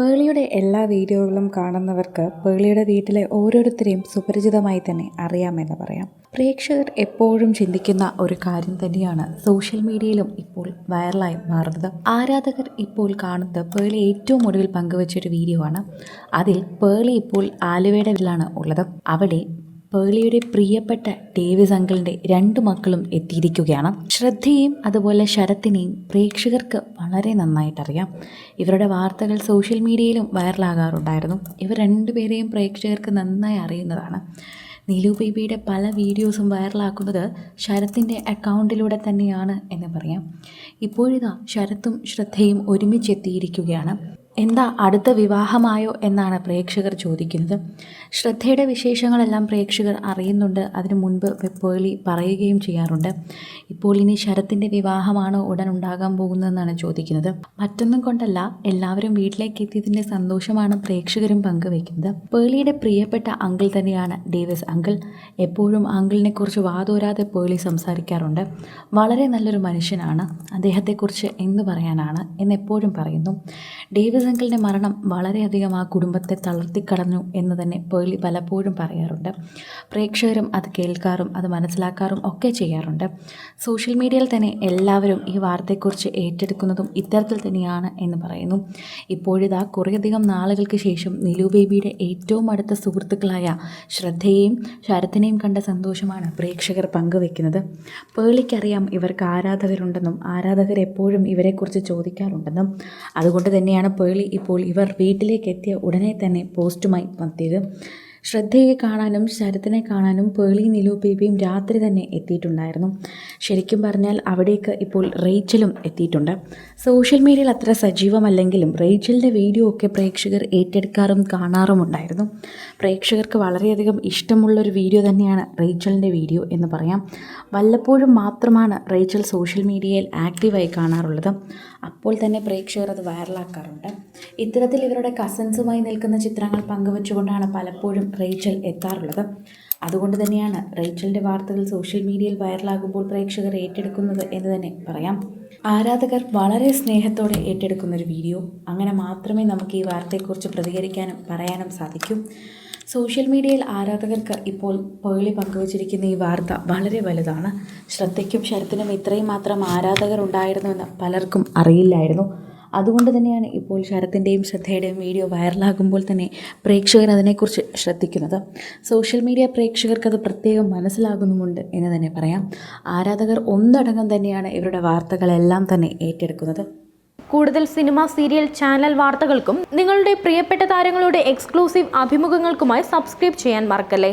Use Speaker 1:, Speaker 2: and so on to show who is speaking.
Speaker 1: പേളിയുടെ എല്ലാ വീഡിയോകളും കാണുന്നവർക്ക് പേളിയുടെ വീട്ടിലെ ഓരോരുത്തരെയും സുപരിചിതമായി തന്നെ അറിയാമെന്ന് പറയാം. പ്രേക്ഷകർ എപ്പോഴും ചിന്തിക്കുന്ന ഒരു കാര്യം തന്നെയാണ് സോഷ്യൽ മീഡിയയിലും ഇപ്പോൾ വൈറലായി മാറുന്നത്. ആരാധകർ ഇപ്പോൾ കാണുന്നത് പേളി ഏറ്റവും ഒടുവിൽ പങ്കുവച്ച ഒരു വീഡിയോ ആണ് അതിൽ പേളി ഇപ്പോൾ ആലുവയുടെ വീട്ടിലാണ് ഉള്ളത്. അവിടെ പേളിയുടെ പ്രിയപ്പെട്ട ഡേവിസ് അങ്കിളിന്റെ രണ്ട് മക്കളും എത്തിയിരിക്കുകയാണ്. ശ്രദ്ധയും അതുപോലെ ശരത്തിനെയും പ്രേക്ഷകർക്ക് വളരെ നന്നായിട്ടറിയാം. ഇവരുടെ വാർത്തകൾ സോഷ്യൽ മീഡിയയിലും വൈറലാകാറുണ്ടായിരുന്നു. ഇവർ രണ്ടുപേരെയും പ്രേക്ഷകർക്ക് നന്നായി അറിയുന്നതാണ്. നീലു ബേബിയുടെ പല വീഡിയോസും വൈറലാക്കുന്നത് ശരത്തിന്റെ അക്കൗണ്ടിലൂടെ തന്നെയാണ് എന്ന് പറയാം. ഇപ്പോഴിതാ ശരത്തും ശ്രദ്ധയും ഒരുമിച്ചെത്തിയിരിക്കുകയാണ്. എന്താ അടുത്ത വിവാഹമായോ എന്നാണ് പ്രേക്ഷകർ ചോദിക്കുന്നത്. ശ്രദ്ധയുടെ വിശേഷങ്ങളെല്ലാം പ്രേക്ഷകർ അറിയുന്നുണ്ട്. അതിനു മുൻപ് വെപ്പോലി പറയുകയും ചെയ്യാറുണ്ട്. ഇപ്പോൾ ഇനി ശരത്തിന്റെ വിവാഹമാണോ ഉടൻ ഉണ്ടാകാൻ പോകുന്നതെന്നാണ് ചോദിക്കുന്നത്. മറ്റൊന്നും കൊണ്ടല്ല എല്ലാവരും വീട്ടിലേക്ക് എത്തിയതിന്റെ സന്തോഷമാണ് പ്രേക്ഷകരും പങ്കുവയ്ക്കുന്നത്. പേളിയുടെ പ്രിയപ്പെട്ട അങ്കിൾ തന്നെയാണ് ഡേവിസ് അങ്കിൾ. എപ്പോഴും അങ്കിളിനെ കുറിച്ച് വാതോരാതെ പേളി സംസാരിക്കാറുണ്ട്. വളരെ നല്ലൊരു മനുഷ്യനാണ്. അദ്ദേഹത്തെക്കുറിച്ച് എന്ത് പറയാനാണ് എന്നെപ്പോഴും പറയുന്നു. ഡേവിസ് അങ്കിളിന്റെ മരണം വളരെയധികം ആ കുടുംബത്തെ തളർത്തിക്കളഞ്ഞു എന്ന് തന്നെ പേളി പലപ്പോഴും പറയാറുണ്ട്. പ്രേക്ഷകരും അത് കേൾക്കാറും അത് മനസ്സിലാക്കാറും ഒക്കെ ചെയ്യാറുണ്ട്. സോഷ്യൽ മീഡിയയിൽ തന്നെ എല്ലാവരും ഈ വാർത്തയെക്കുറിച്ച് ഏറ്റെടുക്കുന്നതും ഇത്തരത്തിൽ തന്നെയാണ് എന്ന് പറയുന്നു. ഇപ്പോഴിതാ കുറേയധികം നാളുകൾക്ക് ശേഷം നിലു ബേബിയുടെ ഏറ്റവും അടുത്ത സുഹൃത്തുക്കളായ ശ്രദ്ധയെയും ശരത്തിനെയും കണ്ട സന്തോഷമാണ് പ്രേക്ഷകർ പങ്കുവെക്കുന്നത്. പേളിക്കറിയാം ഇവർക്ക് ആരാധകരുണ്ടെന്നും ആരാധകർ എപ്പോഴും ഇവരെക്കുറിച്ച് ചോദിക്കാറുണ്ടെന്നും. അതുകൊണ്ട് തന്നെയാണ് പേളി ഇപ്പോൾ ഇവർ വീട്ടിലേക്കെത്തിയ ഉടനെ തന്നെ പോസ്റ്റുമായി എത്തിയത് ശ്രദ്ധയെ കാണാനും ശരത്തിനെ കാണാനും പേളി നിലു ബേബിയും രാത്രി തന്നെ എത്തിയിട്ടുണ്ടായിരുന്നു. ശരിക്കും പറഞ്ഞാൽ അവിടേക്ക് ഇപ്പോൾ റേച്ചലും എത്തിയിട്ടുണ്ട്. സോഷ്യൽ മീഡിയയിൽ അത്ര സജീവമല്ലെങ്കിലും റേച്ചലിന്റെ വീഡിയോ ഒക്കെ പ്രേക്ഷകർ ഏറ്റെടുക്കാറും കാണാറുമുണ്ടായിരുന്നു. പ്രേക്ഷകർക്ക് വളരെയധികം ഇഷ്ടമുള്ളൊരു വീഡിയോ തന്നെയാണ് റേച്ചലിന്റെ വീഡിയോ എന്ന് പറയാം. വല്ലപ്പോഴും മാത്രമാണ് റേച്ചൽ സോഷ്യൽ മീഡിയയിൽ ആക്റ്റീവായി കാണാറുള്ളത്. അപ്പോൾ തന്നെ പ്രേക്ഷകർ അത് വൈറലാക്കാറുണ്ട്. ഇത്തരത്തിൽ ഇവരുടെ കസിൻസുമായി നിൽക്കുന്ന ചിത്രങ്ങൾ പങ്കുവച്ചുകൊണ്ടാണ് പലപ്പോഴും റേച്ചൽ എത്താറുള്ളത്. അതുകൊണ്ട് തന്നെയാണ് റേച്ചലിന്റെ വാർത്തകൾ സോഷ്യൽ മീഡിയയിൽ വൈറലാകുമ്പോൾ പ്രേക്ഷകർ ഏറ്റെടുക്കുന്നത് എന്ന് തന്നെ പറയാം. ആരാധകർ വളരെ സ്നേഹത്തോടെ ഏറ്റെടുക്കുന്ന ഒരു വീഡിയോ. അങ്ങനെ മാത്രമേ നമുക്ക് ഈ വാർത്തയെക്കുറിച്ച് പ്രതികരിക്കാനും പറയാനും സാധിക്കൂ. സോഷ്യൽ മീഡിയയിൽ ആരാധകർക്ക് ഇപ്പോൾ പേളി പങ്കുവച്ചിരിക്കുന്ന ഈ വാർത്ത വളരെ വലുതാണ്. ശ്രദ്ധയ്ക്കും ശരത്തിനും ഇത്രയും മാത്രം ആരാധകർ ഉണ്ടായിരുന്നുവെന്ന് പലർക്കും അറിയില്ലായിരുന്നു. അതുകൊണ്ട് തന്നെയാണ് ഇപ്പോൾ ശരത്തിന്റെയും ശ്രദ്ധയുടെയും വീഡിയോ വൈറലാകുമ്പോൾ തന്നെ പ്രേക്ഷകർ അതിനെക്കുറിച്ച് ശ്രദ്ധിക്കുന്നത്. സോഷ്യൽ മീഡിയ പ്രേക്ഷകർക്ക് അത് പ്രത്യേകം മനസ്സിലാകുന്നുമുണ്ട് എന്ന് തന്നെ പറയാം. ആരാധകർ ഒന്നടങ്കം തന്നെയാണ് ഇവരുടെ വാർത്തകളെല്ലാം തന്നെ ഏറ്റെടുക്കുന്നത്.
Speaker 2: കൂടുതൽ സിനിമ സീരിയൽ ചാനൽ വാർത്തകൾക്കും നിങ്ങളുടെ പ്രിയപ്പെട്ട താരങ്ങളുടെ എക്സ്ക്ലൂസീവ് അഭിമുഖങ്ങൾക്കുമായി സബ്സ്ക്രൈബ് ചെയ്യാൻ മറക്കല്ലേ?